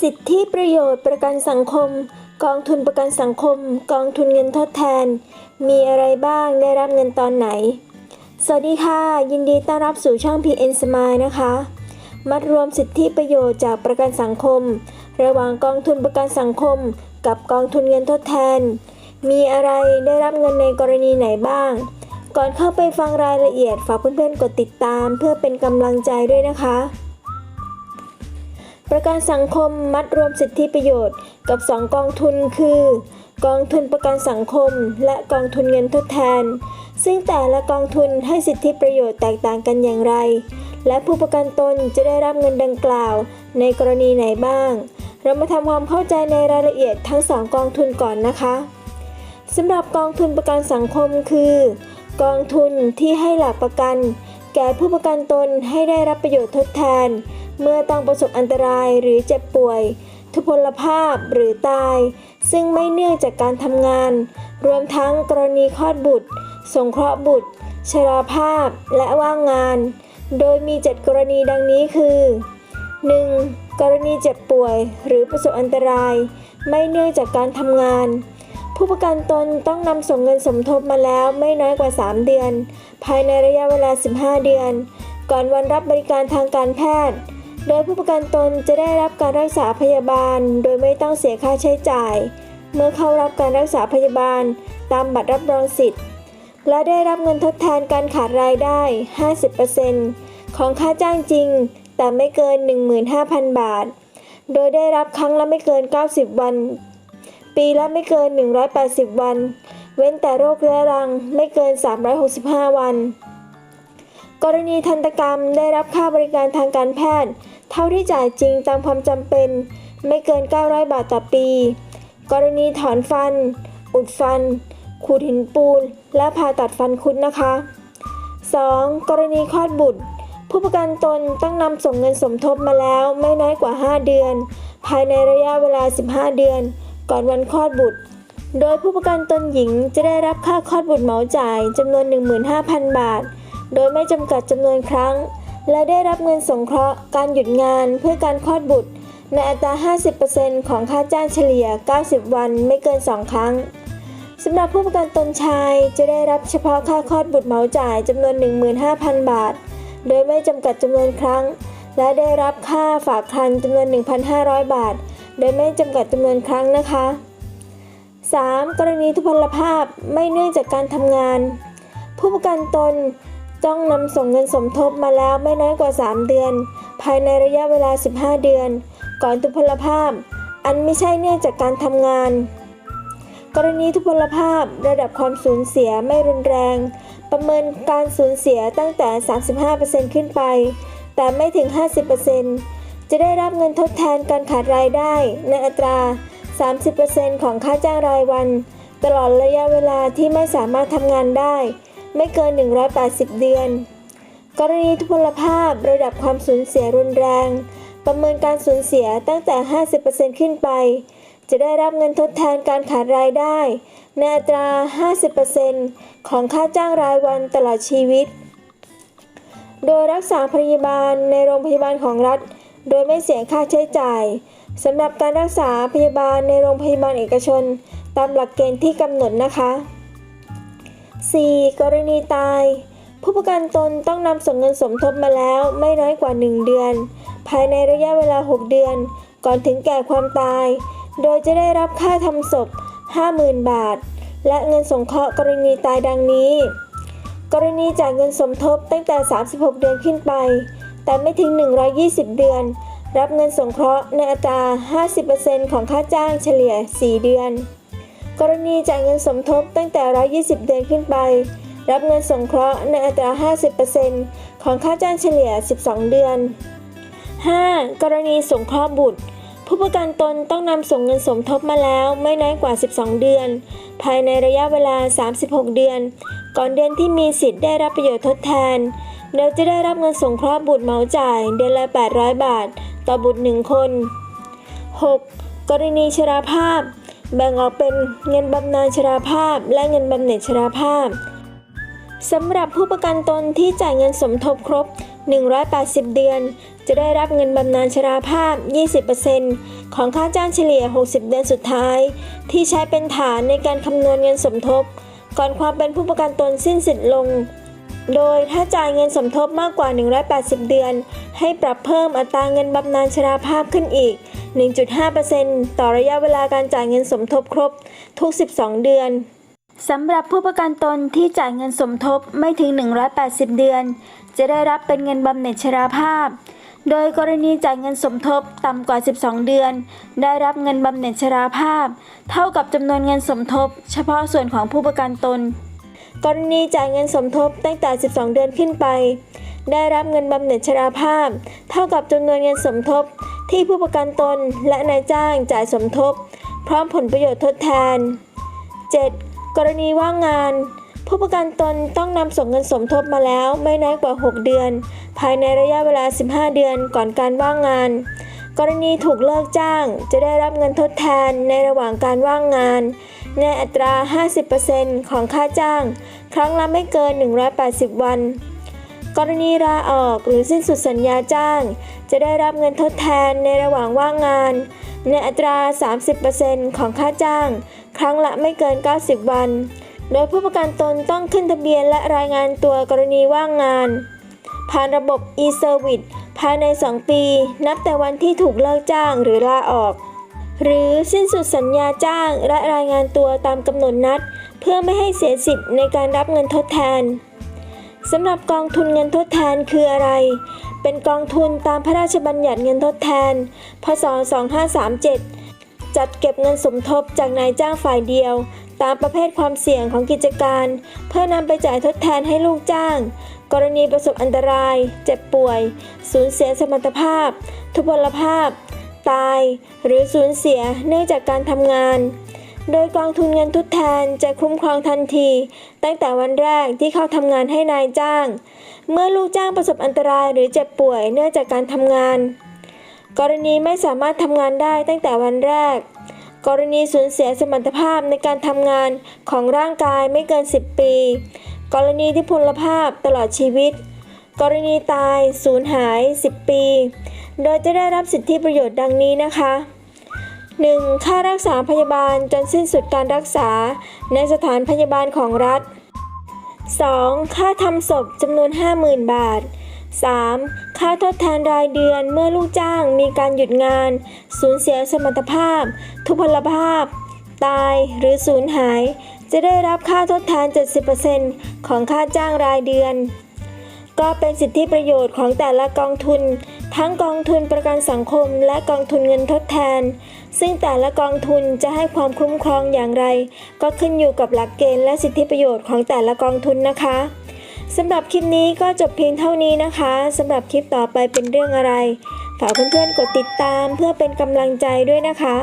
สิทธิประโยชน์ประกันสังคม กองทุนประกันสังคม กองทุนเงินทดแทน มีอะไรบ้างได้รับเงินตอนไหน สวัสดีค่ะ ยินดีต้อนรับสู่ช่อง PN Smile นะคะ มัดรวมสิทธิประโยชน์จากประกันสังคม ระหว่างกองทุนประกันสังคม กับกองทุนเงินทดแทน มีอะไรได้รับเงินในกรณีไหนบ้าง ก่อนเข้าไปฟังรายละเอียดฝากเพื่อนๆกดติดตาม เพื่อเป็นกำลังใจด้วยนะคะ ประกันสังคมมัดรวมสิทธิประโยชน์กับ 2 กองทุนคือ กองทุนประกันสังคม และกองทุนเงินทดแทน ซึ่งแต่ละกองทุนให้สิทธิประโยชน์แตกต่างกันอย่างไร และผู้ประกันตนจะได้รับเงินดังกล่าว ในกรณีไหนบ้าง เรามาทำความเข้าใจในรายละเอียดทั้ง 2 กองทุนก่อนนะคะสำหรับกองทุนประกันสังคมคือ กองทุนที่ให้หลักประกัน แก่ผู้ประกันตนให้ได้รับประโยชน์ทดแทน เมื่อต้องประสบอันตรายหรือเจ็บป่วย ทุพพลภาพหรือตาย ซึ่งไม่เนื่องจากการทำงาน รวมทั้งกรณีคลอดบุตร สงเคราะห์บุตร ชราภาพ และว่างงาน โดยมี 7 กรณีดังนี้คือ 1. กรณีเจ็บป่วยหรือประสบอันตราย ไม่เนื่องจากการทำงาน ผู้ประกันตนต้องนำส่งเงินสมทบมาแล้วไม่น้อยกว่า 3 เดือน ภายในระยะเวลา 15 เดือน ก่อนวันรับบริการทางการแพทย์ โดยผู้ประกันตนจะได้รับการรักษาพยาบาล โดยไม่ต้องเสียค่าใช้จ่าย เมื่อเข้ารับการรักษาพยาบาล ตามบัตรรับรองสิทธิ์ และได้รับเงินทดแทนการขาดรายได้ 50%ของค่าจ้างจริง แต่ไม่เกิน 15,000 บาท โดยได้รับครั้งละไม่เกิน 90 วัน ปีละไม่เกิน 180 วัน เว้นแต่โรคเรื้อรังไม่เกิน 365 วัน กรณีทันตกรรมได้รับค่าบริการทางการแพทย์ เท่าที่จ่ายจริงตามความจำเป็น ไม่เกิน 900 บาทต่อปี กรณีถอนฟัน อุดฟัน ขูดหินปูน และผ่าตัดฟันคุดนะคะ 2. กรณีคลอดบุตร ผู้ประกันตนต้องนำส่งเงินสมทบมาแล้วไม่น้อยกว่า 5 เดือน ภายในระยะเวลา 15 เดือน ก่อนวันคลอดบุตร โดยผู้ประกันตนหญิงจะได้รับค่าคลอดบุตรเหมาจ่ายจำนวน 15,000 บาท โดยไม่จำกัดจำนวนครั้ง และได้รับเงินสงเคราะห์การหยุดงานเพื่อการคลอดบุตร ในอัตรา 50%ของค่าจ้างเฉลี่ย 90 วันไม่เกิน 2 ครั้งสำหรับผู้ประกันตนชายจะได้รับเฉพาะค่าคลอดบุตรเหมาจ่ายจำนวน 15,000 บาท โดยไม่จำกัดจำนวนครั้ง และได้รับค่าฝากคันจำนวน 1,500 บาท โดยไม่จำกัดจำนวนครั้งนะคะ 3. กรณีทุพพลภาพไม่เนื่องจากการทำงาน ผู้ประกันตน ต้องนำส่งเงินสมทบมาแล้วไม่น้อยกว่า 3 เดือน ภายในระยะเวลา 15 เดือน ก่อนทุพพลภาพ อันไม่ใช่เนื่องจากการทำงาน กรณีทุพพลภาพระดับความสูญเสียไม่รุนแรง ประเมินการสูญเสียตั้งแต่ 35%ขึ้นไป แต่ไม่ถึง 50%จะได้รับเงินทดแทนการขาดรายได้ ในอัตรา 30%ของค่าจ้างรายวัน ตลอดระยะเวลาที่ไม่สามารถทำงานได้ ไม่เกิน 180 เดือน กรณีทุพพลภาพระดับความสูญเสียรุนแรง ประเมินการสูญเสียตั้งแต่ 50%ขึ้นไป จะได้รับเงินทดแทนการขาดรายได้ ในอัตรา 50%ของค่าจ้างรายวันตลอดชีวิต โดยรักษาพยาบาลในโรงพยาบาลของรัฐ โดยไม่เสียค่าใช้จ่ายสำหรับการรักษาพยาบาลในโรงพยาบาลเอกชน ตามหลักเกณฑ์ที่กำหนดนะคะ 4. กรณีตาย ผู้ประกันตนต้องนำส่งเงินสมทบมาแล้วไม่น้อยกว่า 1 เดือน ภายในระยะเวลา 6 เดือน ก่อนถึงแก่ความตาย โดยจะได้รับค่าทำศพ 50,000 บาท และเงินสงเคราะห์กรณีตายดังนี้ กรณีจ่ายเงินสมทบตั้งแต่ 36 เดือนขึ้นไป แต่ไม่ถึง 120 เดือน รับเงินสงเคราะห์ในอัตรา 50%ของค่าจ้างเฉลี่ย 4 เดือน กรณีจ่ายเงินสมทบตั้งแต่ 120 เดือนขึ้นไป รับเงินสงเคราะห์ในอัตรา 50%ของค่าจ้างเฉลี่ย 12 เดือน 5. กรณีสงเคราะห์บุตร ผู้ประกันตนต้องนำส่งเงินสมทบมาแล้วไม่น้อยกว่า 12 เดือน ภายในระยะเวลา 36 เดือน ก่อนเดือนที่มีสิทธิ์ได้รับประโยชน์ทดแทนโดยจะได้รับเงินสงเคราะห์บุตรเหมาจ่าย เดือนละ 800 บาท ต่อบุตร 1 คน 6. กรณีชราภาพ แบ่งออกเป็นเงินบำนาญชราภาพ และเงินบำเหน็จชราภาพสำหรับผู้ประกันตนที่จ่ายเงินสมทบครบ 180 เดือน จะได้รับเงินบำนาญชราภาพ 20%ของค่าจ้างเฉลี่ย 60 เดือนสุดท้าย ที่ใช้เป็นฐานในการคำนวณเงินสมทบ ก่อนความเป็นผู้ประกันตนสิ้นสิทธิ์ลง โดยถ้าจ่ายเงินสมทบมากกว่า 180 เดือน ให้ปรับเพิ่มอัตราเงินบำนาญชราภาพขึ้นอีก 1.5%ต่อระยะเวลาการจ่ายเงินสมทบครบทุก 12 เดือนสำหรับผู้ประกันตนที่จ่ายเงินสมทบไม่ถึง 180 เดือน จะได้รับเป็นเงินบำเหน็จชราภาพ โดยกรณีจ่ายเงินสมทบต่ำกว่า 12 เดือน ได้รับเงินบำเหน็จชราภาพ เท่ากับจำนวนเงินสมทบ เฉพาะส่วนของผู้ประกันตน กรณีจ่ายเงินสมทบตั้งแต่ 12 เดือนขึ้นไป ได้รับเงินบำเหน็จชราภาพ เท่ากับจำนวนเงินสมทบ ที่ผู้ประกันตนและนายจ้างจ่ายสมทบ พร้อมผลประโยชน์ทดแทน 7. กรณีว่างงาน ผู้ประกันตนต้องนำส่งเงินสมทบมาแล้วไม่น้อยกว่า 6 เดือน ภายในระยะเวลา 15 เดือนก่อนการว่างงาน กรณีถูกเลิกจ้างจะได้รับเงินทดแทนในระหว่างการว่างงาน ในอัตรา 50%ของค่าจ้าง ครั้งละไม่เกิน 180 วัน กรณีลาออกหรือสิ้นสุดสัญญาจ้าง จะได้รับเงินทดแทนในระหว่างว่างงาน ในอัตรา 30%ของค่าจ้าง ครั้งละไม่เกิน 90 วัน โดยผู้ประกันตนต้องขึ้นทะเบียนและรายงานตัวกรณีว่างงาน ผ่านระบบ e-service ภายใน 2 ปี นับแต่วันที่ถูกเลิกจ้างหรือลาออก หรือสิ้นสุดสัญญาจ้างและรายงานตัวตามกำหนดนัด เพื่อไม่ให้เสียสิทธิ์ในการรับเงินทดแทนสำหรับกองทุนเงินทดแทนคืออะไร เป็นกองทุนตามพระราชบัญญัติเงินทดแทน พศ 2537 จัดเก็บเงินสมทบจากนายจ้างฝ่ายเดียว ตามประเภทความเสี่ยงของกิจการ เพื่อนำไปจ่ายทดแทนให้ลูกจ้าง กรณีประสบอันตราย เจ็บป่วย สูญเสียสมรรถภาพ ทุพพลภาพ ตาย หรือสูญเสียเนื่องจากการทำงาน โดยกองทุนเงินทดแทนจะคุ้มครองทันที ตั้งแต่วันแรกที่เข้าทำงานให้นายจ้าง เมื่อลูกจ้างประสบอันตรายหรือเจ็บป่วยเนื่องจากการทำงาน กรณีไม่สามารถทำงานได้ตั้งแต่วันแรก กรณีสูญเสียสมรรถภาพในการทำงานของร่างกายไม่เกิน 10 ปี กรณีที่พลภาพตลอดชีวิต กรณีตายสูญหาย 10 ปี โดยจะได้รับสิทธิประโยชน์ดังนี้นะคะ 1. ค่ารักษาพยาบาลจนสิ้นสุดการรักษาในสถานพยาบาลของรัฐ 2. ค่าทำศพจำนวน 50,000 บาท 3. ค่าทดแทนรายเดือนเมื่อลูกจ้างมีการหยุดงาน สูญเสียสมรรถภาพ ทุพพลภาพ ตายหรือสูญหาย จะได้รับค่าทดแทน 70%ของค่าจ้างรายเดือน ก็เป็นสิทธิประโยชน์ของแต่ละกองทุน ทั้งกองทุนประกันสังคม และกองทุนเงินทดแทน ซึ่งแต่ละกองทุนจะให้ความคุ้มครองอย่างไร ก็ขึ้นอยู่กับหลักเกณฑ์และสิทธิประโยชน์ของแต่ละกองทุนนะคะสำหรับคลิปนี้ก็จบเพียงเท่านี้นะคะสำหรับคลิปต่อไปเป็นเรื่องอะไรฝากเพื่อนๆกดติดตามเพื่อเป็นกำลังใจด้วยนะคะ